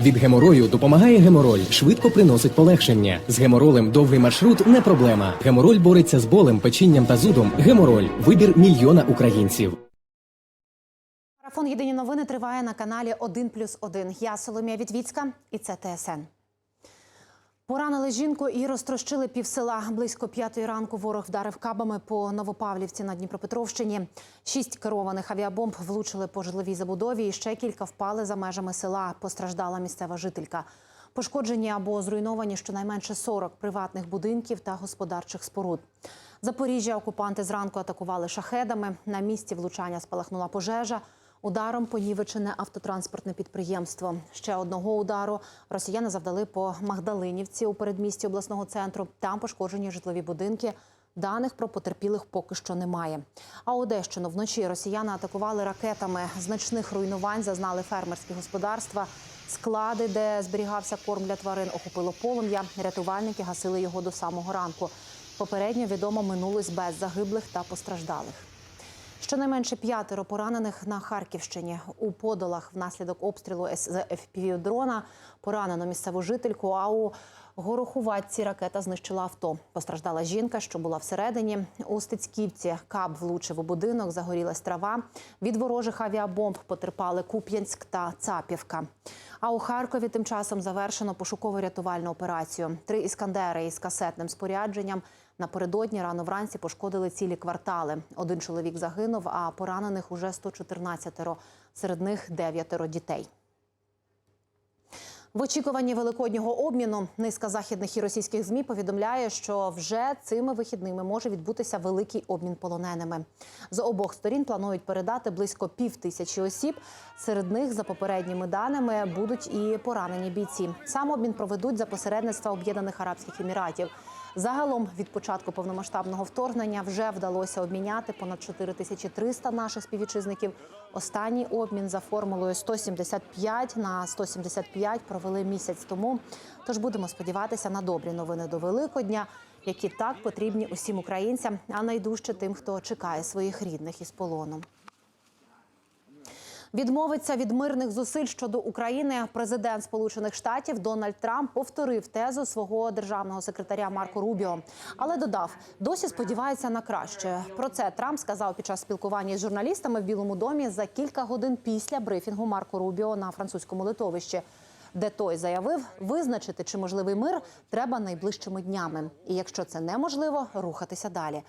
Від геморою допомагає гемороль, швидко приносить полегшення. З геморолем довгий маршрут не проблема. Гемороль бореться з болем, печінням та зудом. Гемороль вибір мільйона українців. Марафон Єдині новини триває на каналі 1 плюс 1. Я Соломія Вітвіцька і це ТСН. Поранили жінку і розтрощили півсела. Близько п'ятої ранку ворог вдарив кабами по Новопавлівці на Дніпропетровщині. Шість керованих авіабомб влучили по житловій забудові. і Ще кілька впали за межами села. Постраждала місцева жителька. Пошкоджені або зруйновані щонайменше 40 приватних будинків та господарчих споруд. Запоріжжя окупанти зранку атакували шахедами. На місці влучання спалахнула пожежа. Ударом понівечене автотранспортне підприємство. Ще одного удару росіяни завдали по Магдалинівці у передмісті обласного центру. Там пошкоджені житлові будинки. Даних про потерпілих поки що немає. А Одещину вночі росіяни атакували ракетами. Значних руйнувань зазнали фермерські господарства. Склади, де зберігався корм для тварин, охопило полум'я. Рятувальники гасили його до самого ранку. Попередньо відомо минулось без загиблих та постраждалих. Щонайменше п'ятеро поранених на Харківщині у подолах внаслідок обстрілу з fpv дрона поранено місцеву жительку. А у Горохуватці ракета знищила авто. Постраждала жінка, що була всередині. У Стецьківці каб влучив у будинок, загорілась трава. Від ворожих авіабомб потерпали Куп'янськ та Цапівка. А у Харкові тим часом завершено пошуково-рятувальну операцію. Три іскандери із касетним спорядженням Напередодні рано вранці пошкодили цілі квартали. Один чоловік загинув, а поранених уже 114, серед них дев'ятеро дітей. В очікуванні великоднього обміну низка західних і російських змі повідомляє, що вже цими вихідними може відбутися великий обмін полоненими. З обох сторін планують передати близько пів тисячі осіб. Серед них, за попередніми даними, будуть і поранені бійці. Сам обмін проведуть за посередництва Об'єднаних Арабських Еміратів. Загалом від початку повномасштабного вторгнення вже вдалося обміняти понад 4300 наших співвітчизників. Останній обмін за формулою 175 на 175 провели місяць тому. Тож будемо сподіватися на добрі новини до Великодня, які так потрібні усім українцям, а найдужче тим, хто чекає своїх рідних із полону. Відмовиться від мирних зусиль щодо України. Президент Сполучених Штатів Дональд Трамп повторив тезу свого державного секретаря Марко Рубіо, але додав, досі сподівається на краще. Про це Трамп сказав під час спілкування з журналістами в Білому домі за кілька годин після брифінгу Марко Рубіо на французькому литовищі. Де той заявив, визначити, чи можливий мир треба найближчими днями, і якщо це неможливо, рухатися далі.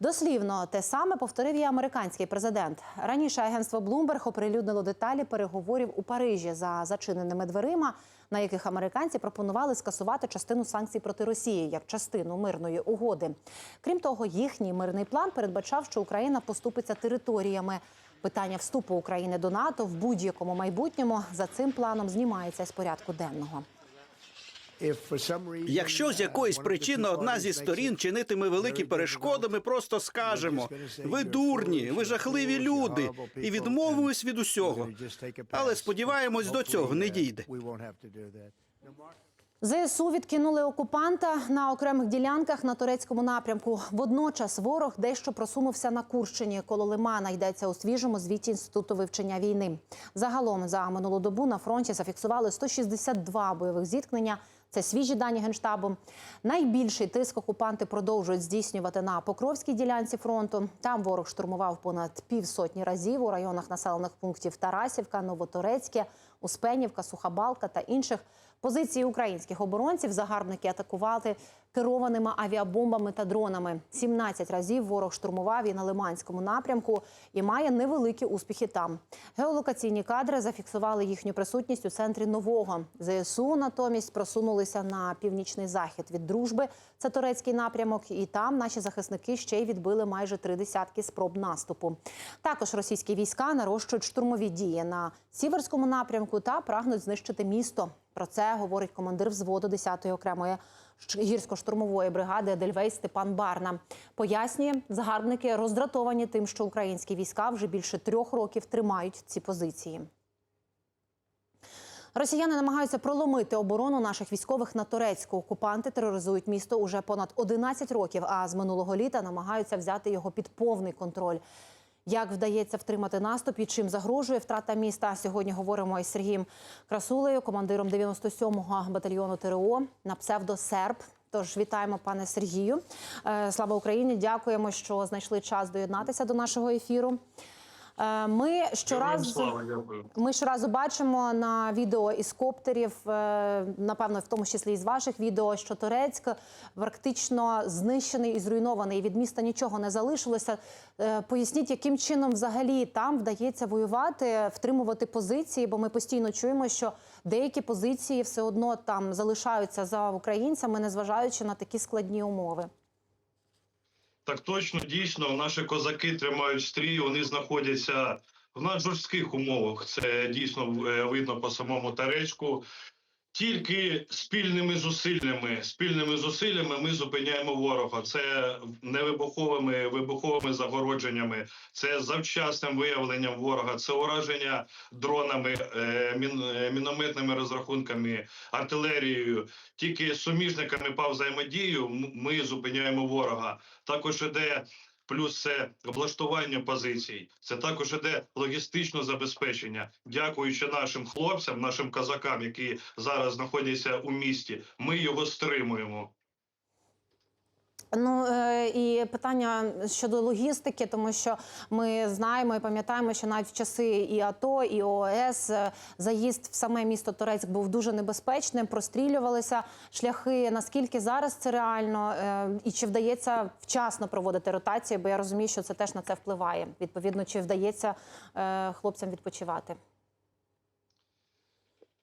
Дослівно те саме повторив і американський президент. Раніше агентство Bloomberg оприлюднило деталі переговорів у Парижі за зачиненими дверима, на яких американці пропонували скасувати частину санкцій проти Росії як частину мирної угоди. Крім того, їхній мирний план передбачав, що Україна поступиться територіями. Питання вступу України до НАТО в будь-якому майбутньому за цим планом знімається з порядку денного. Якщо з якоїсь причини одна зі сторін чинитиме великі перешкоди, ми просто скажемо: ви дурні, ви жахливі люди, і відмовимось від усього. Але сподіваємось, до цього не дійде. ЗСУ відкинули окупанта на окремих ділянках на турецькому напрямку. Водночас ворог дещо просунувся на Курщині. Коло Лимана йдеться у свіжому звіті інституту вивчення війни. Загалом за минулу добу на фронті зафіксували 162 бойових зіткнення. Це свіжі дані генштабу. Найбільший тиск окупанти продовжують здійснювати на Покровській ділянці фронту. Там ворог штурмував понад півсотні разів у районах населених пунктів Тарасівка, Новоторецьке, Успенівка, Сухабалка та інших. Позиції українських оборонців загарбники атакували керованими авіабомбами та дронами. 17 разів ворог штурмував і на Лиманському напрямку і має невеликі успіхи там. Геолокаційні кадри зафіксували їхню присутність у центрі нового. ЗСУ натомість просунулися на північний захід від дружби. Це турецький напрямок, і там наші захисники ще й відбили майже три десятки спроб наступу. Також російські війська нарощують штурмові дії на сіверському напрямку та прагнуть знищити місто. Про це говорить командир взводу 10-ї окремої гірсько-штурмової бригади Едельвейс Степан Барна. Пояснює, загарбники роздратовані тим, що українські війська вже більше трьох років тримають ці позиції. Росіяни намагаються проломити оборону наших військових на Турецьку. Окупанти тероризують місто уже понад 11 років. А з минулого літа намагаються взяти його під повний контроль. Як вдається втримати наступ і чим загрожує втрата міста? Сьогодні говоримо із Сергієм Красулею, командиром 97-го батальйону ТРО на псевдо Серб. Тож вітаємо, пане Сергію. Е, Слава Україні! Дякуємо, що знайшли час доєднатися до нашого ефіру. Е, Ми щоразу ми щоразу бачимо на відео із коптерів, е, напевно, в тому числі із ваших відео, що Турецьк практично знищений і зруйнований. Від міста нічого не залишилося. Е, Поясніть, яким чином взагалі там вдається воювати, втримувати позиції, бо ми постійно чуємо, що деякі позиції все одно там залишаються за українцями, незважаючи на такі складні умови. Так точно, дійсно, наші козаки тримають стрій, вони знаходяться в наджорстких умовах. Це дійсно е, видно по самому Таречку. Тільки спільними зусиллями, спільними зусиллями ми зупиняємо ворога. Це невибуховими вибуховими загородженнями, це завчасним виявленням ворога, це ураження дронами, е, е, мінометними розрахунками, артилерією. Тільки суміжниками по взаємодію ми зупиняємо ворога. Також іде плюс це облаштування позицій. Це також іде логістичне забезпечення. Дякуючи нашим хлопцям, нашим казакам, які зараз знаходяться у місті. Ми його стримуємо. Ну е, і питання щодо логістики, тому що ми знаємо і пам'ятаємо, що навіть в часи і АТО, і ООС е, заїзд в саме місто Торецьк був дуже небезпечним. Прострілювалися шляхи. Наскільки зараз це реально, е, і чи вдається вчасно проводити ротації? Бо я розумію, що це теж на це впливає. Відповідно, чи вдається хлопцям відпочивати?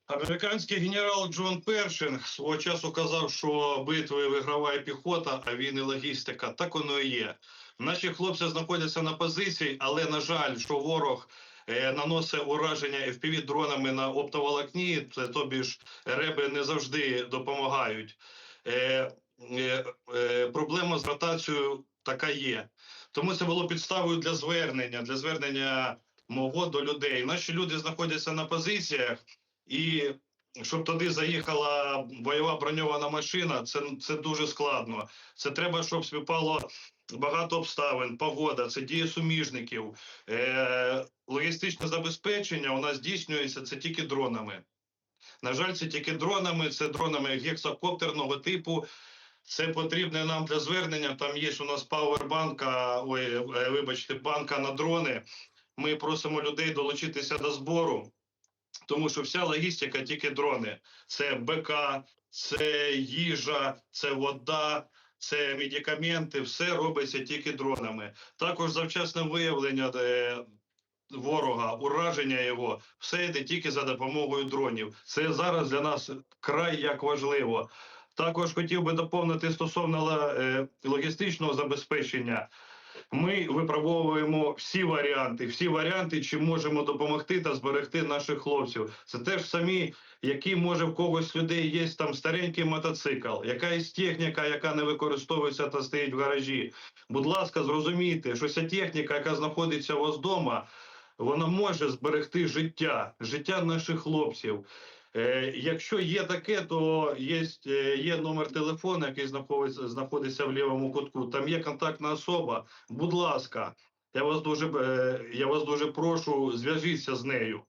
Американський генерал Джон Першинг свого часу казав, що битви виграває піхота, а війни логістика. Так воно і є. Наші хлопці знаходяться на позиції, але на жаль, що ворог е, наносить ураження fpv дронами на оптоволокні, це тобі ж реби не завжди допомагають. Е, е, е, проблема з ротацією така є. Тому це було підставою для звернення, для звернення мого до людей. Наші люди знаходяться на позиціях. І щоб туди заїхала бойова броньована машина, це, це дуже складно. Це треба, щоб співпало багато обставин, погода, це дії суміжників. Е, логістичне забезпечення у нас здійснюється це тільки дронами. На жаль, це тільки дронами, це дронами гексакоптерного типу. Це потрібне нам для звернення. Там є у нас пауербанка, ой, е, вибачте, банка на дрони. Ми просимо людей долучитися до збору. Тому що вся логістика тільки дрони. Це БК, це їжа, це вода, це медикаменти. Все робиться тільки дронами. Також завчасне виявлення е, ворога, ураження його, все йде тільки за допомогою дронів. Це зараз для нас край як важливо. Також хотів би доповнити стосовно е, логістичного забезпечення. Ми випробовуємо всі варіанти, всі варіанти, чим можемо допомогти та зберегти наших хлопців. Це теж самі, які може в когось людей є там старенький мотоцикл, якась техніка, яка не використовується та стоїть в гаражі. Будь ласка, зрозумійте, що ця техніка, яка знаходиться у вас вдома, вона може зберегти життя, життя наших хлопців. Е, якщо є таке, то є, е, є номер телефону, який знаходиться, знаходиться в лівому кутку. Там є контактна особа. Будь ласка, я вас дуже, е, я вас дуже прошу, зв'яжіться з нею.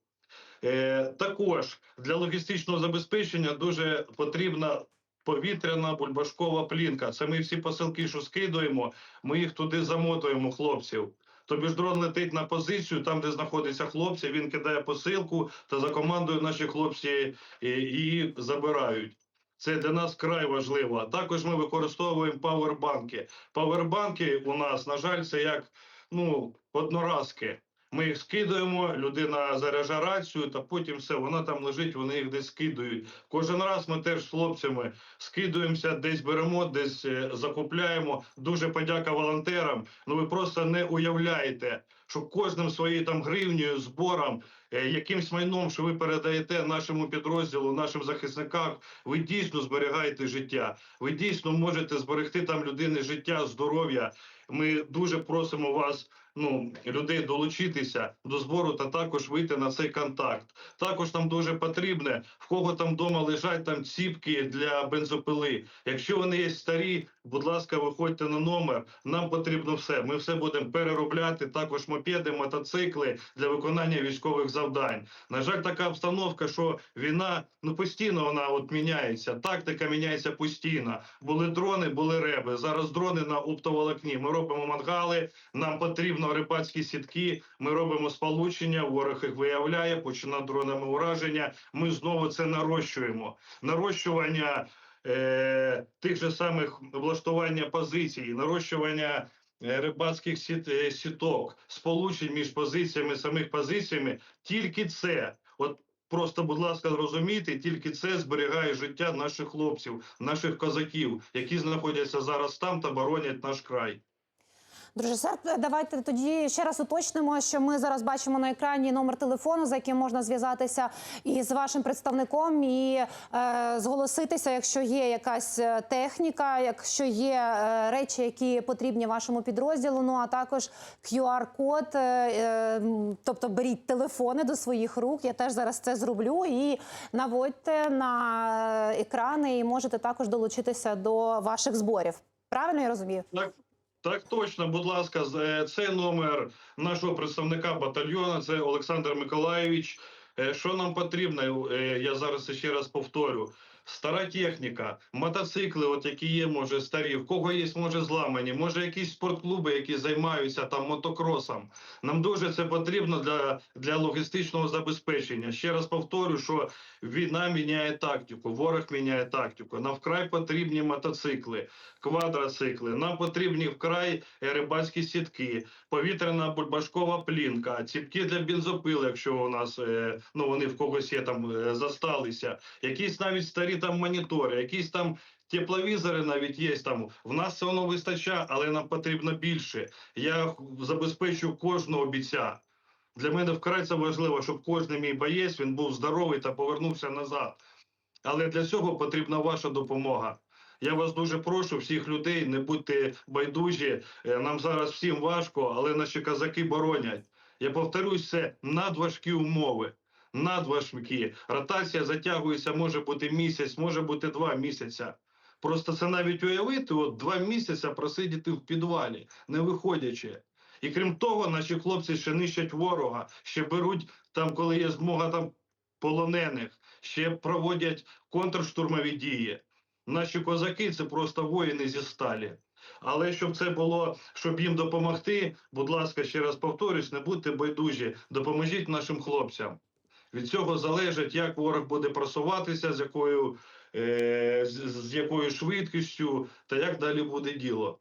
Також для логістичного забезпечення дуже потрібна повітряна бульбашкова плінка. Це ми всі посилки, що скидуємо, ми їх туди замотуємо, хлопців. Тобі ж дрон летить на позицію, там, де знаходяться хлопці, він кидає посилку та за командою наші хлопці її забирають. Це для нас край важливо. Також ми використовуємо павербанки. Павербанки у нас, на жаль, це як ну, одноразки. Ми їх скидуємо, людина заряджає рацію, та потім все, вона там лежить, вони їх десь скидують. Кожен раз ми теж з хлопцями скидуємося, десь беремо, десь е, закупляємо. Дуже подяка волонтерам. Ну ви просто не уявляєте, що кожним своєю там гривнею, збором, е, якимсь майном, що ви передаєте нашому підрозділу, нашим захисникам, ви дійсно зберігаєте життя. Ви дійсно можете зберегти там людини життя, здоров'я. Ми дуже просимо вас ну людей долучитися до збору та також вийти на цей контакт. Також нам дуже потрібне, в кого там вдома лежать там ціпки для бензопили. Якщо вони є старі, будь ласка, виходьте на номер. Нам потрібно все. Ми все будемо переробляти. Також мопеди, мотоцикли для виконання військових завдань. На жаль, така обстановка, що війна ну постійно вона от міняється. Тактика міняється постійно. Були дрони, були реби. Зараз дрони на оптоволокні. Ми робимо мангали. Нам потрібно рибацькі сітки. Ми робимо сполучення. Ворог їх виявляє, починає дронами ураження. Ми знову це нарощуємо. Нарощування е, тих же самих влаштування позицій, нарощування. е, Рибацьких сіт, е, сіток, сполучень між позиціями, самих позиціями, тільки це, от просто, будь ласка, зрозумійте, тільки це зберігає життя наших хлопців, наших козаків, які знаходяться зараз там та боронять наш край. Друже Серп, давайте тоді ще раз уточнимо, що ми зараз бачимо на екрані номер телефону, за яким можна зв'язатися із вашим представником і е, зголоситися, якщо є якась е, техніка, якщо є е, речі, які потрібні вашому підрозділу. Ну а також QR-код, е, е, тобто беріть телефони до своїх рук. Я теж зараз це зроблю і наводьте на е, екрани, і можете також долучитися до ваших зборів. Правильно я розумію? Так, так точно, будь ласка, е, це номер нашого представника батальйону, це Олександр Миколаєвич. Е, Що нам потрібно? Е, Я зараз ще раз повторю. Стара техніка, мотоцикли, от які є, може старі, в кого є, може зламані, може якісь спортклуби, які займаються там мотокросом. Нам дуже це потрібно для, для логістичного забезпечення. Ще раз повторю, що війна міняє тактику, ворог міняє тактику. Нам вкрай потрібні мотоцикли, квадроцикли. Нам потрібні вкрай рибацькі сітки, повітряна бульбашкова плінка, ціпки для бензопили, якщо у нас е, ну вони в когось є там е, засталися, якісь навіть старі там монітори, якісь там. Тепловізори навіть є там. В нас це воно вистачає, але нам потрібно більше. Я забезпечу кожного бійця. Для мене вкрай це важливо, щоб кожен мій боєць він був здоровий та повернувся назад. Але для цього потрібна ваша допомога. Я вас дуже прошу, всіх людей, не будьте байдужі. Е, Нам зараз всім важко, але наші козаки боронять. Я повторюсь, це надважкі умови. Надважкі. Ротація затягується, може бути місяць, може бути два місяця. Просто це навіть уявити, от два місяці просидіти в підвалі, не виходячи. І крім того, наші хлопці ще нищать ворога, ще беруть там, коли є змога там полонених, ще проводять контрштурмові дії. Наші козаки це просто воїни зі сталі. Але щоб це було, щоб їм допомогти, будь ласка, ще раз повторюсь, не будьте байдужі, допоможіть нашим хлопцям. Від цього залежить, як ворог буде просуватися, з якою, е, з, з якою швидкістю та як далі буде діло.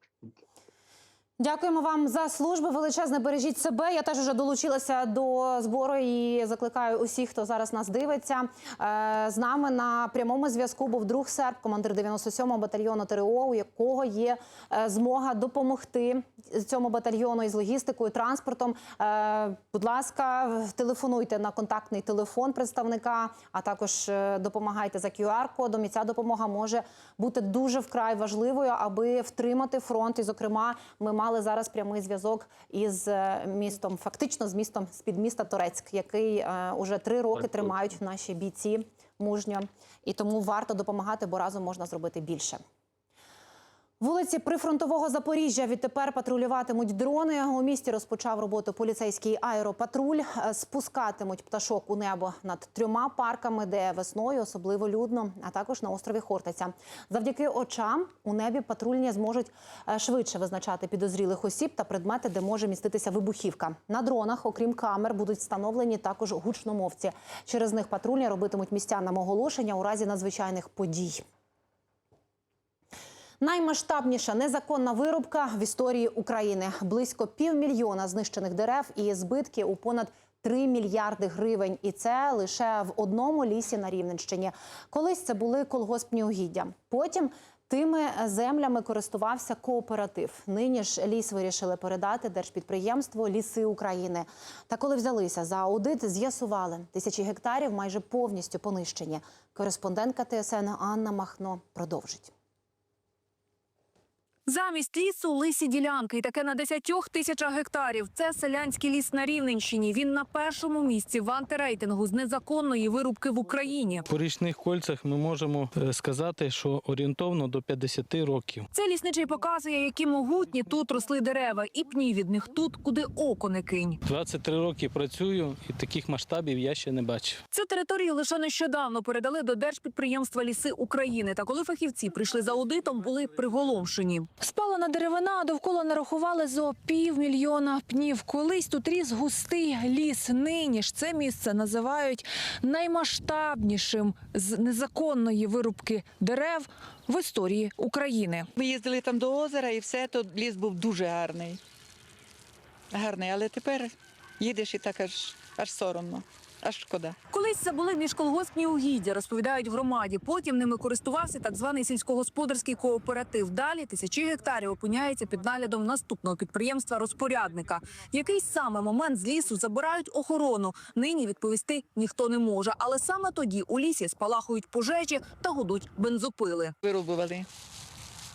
Дякуємо вам за службу. Величезне бережіть себе. Я теж вже долучилася до збору і закликаю усіх, хто зараз нас дивиться. Е, З нами на прямому зв'язку був друг серб, командир 97-го батальйону ТРО, у якого є е, змога допомогти цьому батальйону із логістикою, транспортом. Е, Будь ласка, телефонуйте на контактний телефон представника, а також допомагайте за QR-кодом. І ця допомога може бути дуже вкрай важливою, аби втримати фронт. І, зокрема, ми мали зараз прямий зв'язок із е, містом, фактично з містом з під міста Торецьк, який е, уже три роки тримають наші бійці мужньо. І тому варто допомагати, бо разом можна зробити більше. Вулиці прифронтового Запоріжжя відтепер патрулюватимуть дрони. У місті розпочав роботу поліцейський аеропатруль. Е, Спускатимуть пташок у небо над трьома парками, де весною особливо людно, а також на острові Хортиця. Завдяки очам у небі патрульні зможуть е, швидше визначати підозрілих осіб та предмети, де може міститися вибухівка. На дронах, окрім камер, будуть встановлені також гучномовці. Через них патрульні робитимуть містянам оголошення у разі надзвичайних подій. Наймасштабніша незаконна вирубка в історії України. Близько півмільйона знищених дерев і збитки у понад 3 мільярди гривень. І це лише в одному лісі на Рівненщині. Колись це були колгоспні угіддя. Потім тими землями користувався кооператив. Нині ж ліс вирішили передати держпідприємство Ліси України. Та коли взялися за аудит, з'ясували тисячі гектарів майже повністю понищені. Кореспондентка ТСН Анна Махно продовжить. Замість лісу лисі ділянки, і таке на 10 тисячах гектарів. Це селянський ліс на Рівненщині. Він на першому місці в антирейтингу з незаконної вирубки в Україні. По річних кольцях ми можемо е, сказати, що орієнтовно до 50 років. Це лісничий показує, які могутні тут росли дерева, і пні від них тут, куди око не кинь. 23 роки працюю і таких масштабів я ще не бачив. Цю територію лише нещодавно передали до держпідприємства Ліси України. Та коли фахівці прийшли за аудитом, були приголомшені. Спалена деревина, довкола нарахували зо півмільйона пнів. Колись тут ріс густий ліс. Нині ж це місце називають наймасштабнішим з незаконної вирубки дерев в історії України. Ми їздили там до озера і все, то ліс був дуже гарний. Гарний, але тепер їдеш і так аж, аж соромно, аж шкода. Колись це були міжколгоспні угіддя, розповідають в громаді. Потім ними користувався так званий сільськогосподарський кооператив. Далі тисячі гектарів опиняються під наглядом наступного підприємства розпорядника. В якийсь саме момент з лісу забирають охорону. Нині відповісти ніхто не може. Але саме тоді у лісі спалахують пожежі та гудуть бензопили. Вирубували.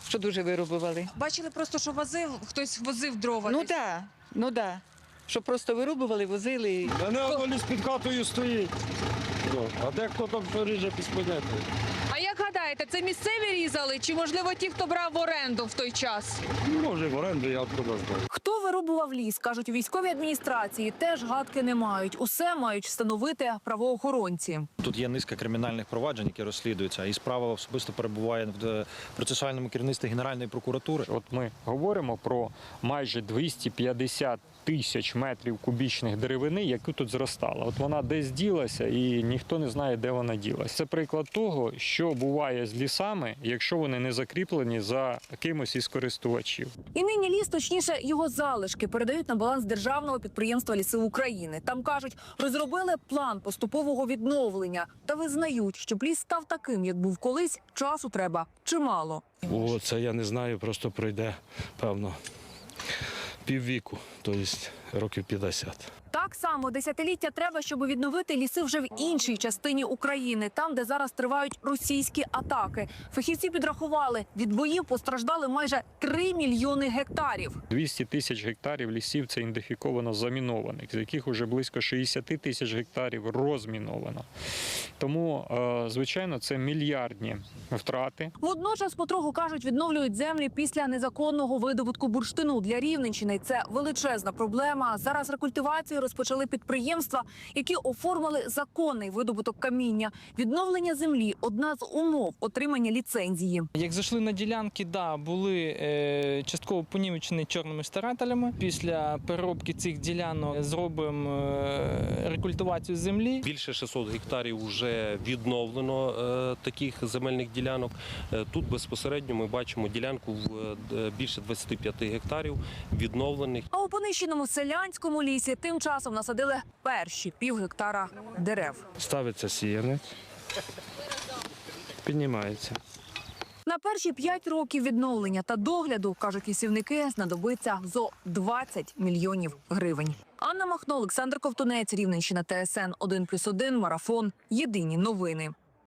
Що дуже вирубували. Бачили просто, що возив, хтось возив дрова. Ну так, да, ну так. Да. Що просто вирубували, возили. Та не воно ліс під хатою стоїть. Ну, а дехто там поріже без поняття. А як гадаєте, це місцеві різали, чи можливо ті, хто брав в оренду в той час? Ну, Може, в оренду, я откуда знаю. Хто вирубував ліс, кажуть у військовій адміністрації, теж гадки не мають. Усе мають встановити правоохоронці. Тут є низка кримінальних проваджень, які розслідуються, і справа особисто перебуває в е, процесуальному керівництві Генеральної прокуратури. От ми говоримо про майже 250 тисяч метрів кубічних деревини, яку тут зростала. От вона десь ділася, і ніхто не знає, де вона ділася. Це приклад того, що буває з лісами, якщо вони не закріплені за кимось із користувачів. І нині ліс, точніше, його залишки передають на баланс державного підприємства Ліси України. Там кажуть, розробили план поступового відновлення та визнають, щоб ліс став таким, як був колись. Часу треба чимало. О, це я не знаю, просто пройде, певно, піввіку, тобто років 50. Так само десятиліття треба, щоб відновити ліси вже в іншій частині України, там, де зараз тривають російські атаки. Фахівці підрахували, від боїв постраждали майже 3 мільйони гектарів. 200 тисяч гектарів лісів це ідентифіковано замінованих, з яких вже близько 60 тисяч гектарів розміновано. Тому, е, звичайно, це мільярдні втрати. Водночас потроху кажуть, відновлюють землі після незаконного видобутку бурштину для Рівненщини. Це величезна проблема. Зараз рекультивацію розпочали підприємства, які оформили законний видобуток каміння. Відновлення землі одна з умов отримання ліцензії. Як зайшли на ділянки, да, були е, частково понівечені чорними старателями. Після переробки цих ділянок зробимо е, рекультивацію землі. Більше 600 гектарів вже відновлено е, таких земельних ділянок. Е, тут безпосередньо ми бачимо ділянку в е, більше 25 гектарів відновлених. А у понищеному селянському лісі тим часом насадили перші пів гектара дерев. Ставиться сіянець, піднімається. На перші п'ять років відновлення та догляду, кажуть лісівники, знадобиться зо 20 мільйонів гривень. Анна Махно, Олександр Ковтунець, Рівненщина, ТСН 1+,1, Марафон. Єдині новини.